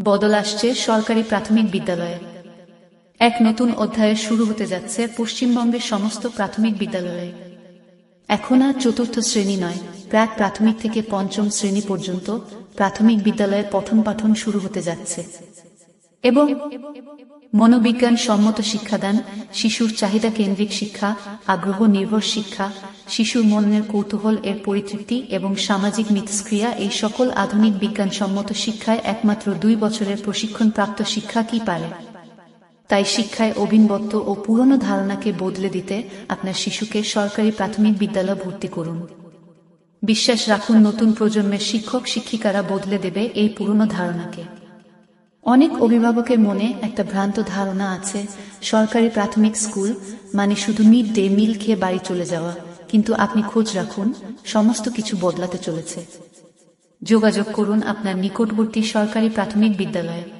বদল আসছে সরকারি প্রাথমিক বিদ্যালয়ে। এক নতুন অধ্যায়ের শুরু হতে যাচ্ছে পশ্চিমবঙ্গের সমস্ত প্রাথমিক বিদ্যালয়ে। এখন আর চতুর্থ শ্রেণি নয় প্রাক প্রাথমিক থেকে পঞ্চম শ্রেণি পর্যন্ত প্রাথমিক বিদ্যালয়ে পঠন পাঠন শুরু হতে যাচ্ছে। এবং মনোবিজ্ঞান সম্মত শিক্ষাদান, শিশুর চাহিদা কেন্দ্রিক শিক্ষা, আগ্রহ নির্ভর শিক্ষা শিশুর মনের কৌতূহল এর পরিতৃপ্তি এবং সামাজিক মিথস্ক্রিয়া এই সকল আধুনিক বিজ্ঞানসম্মত শিক্ষায় একমাত্র দুই বছরের প্রশিক্ষণপ্রাপ্ত শিক্ষা কি পারে? তাই শিক্ষায় অভিনবত্ব ও পুরনো ধারণাকে বদলে দিতে আপনার শিশুকে সরকারি প্রাথমিক বিদ্যালয় ভর্তি করুন। বিশ্বাস রাখুন, নতুন প্রজন্মের শিক্ষক, শিক্ষিকারা বদলে দেবে এই পুরনো ধারণাকে। অনেক অভিভাবকের মনে একটা ভ্রান্ত ধারণা আছে, সরকারি প্রাথমিক স্কুল মানে শুধু মিড ডে মিল খেয়ে বাড়ি চলে যাওয়া। কিন্তু আপনি খোঁজ রাখুন, সমস্ত কিছু বদলাতে চলেছে। যোগাযোগ করুন আপনার নিকটবর্তী সরকারি প্রাথমিক বিদ্যালয়ে।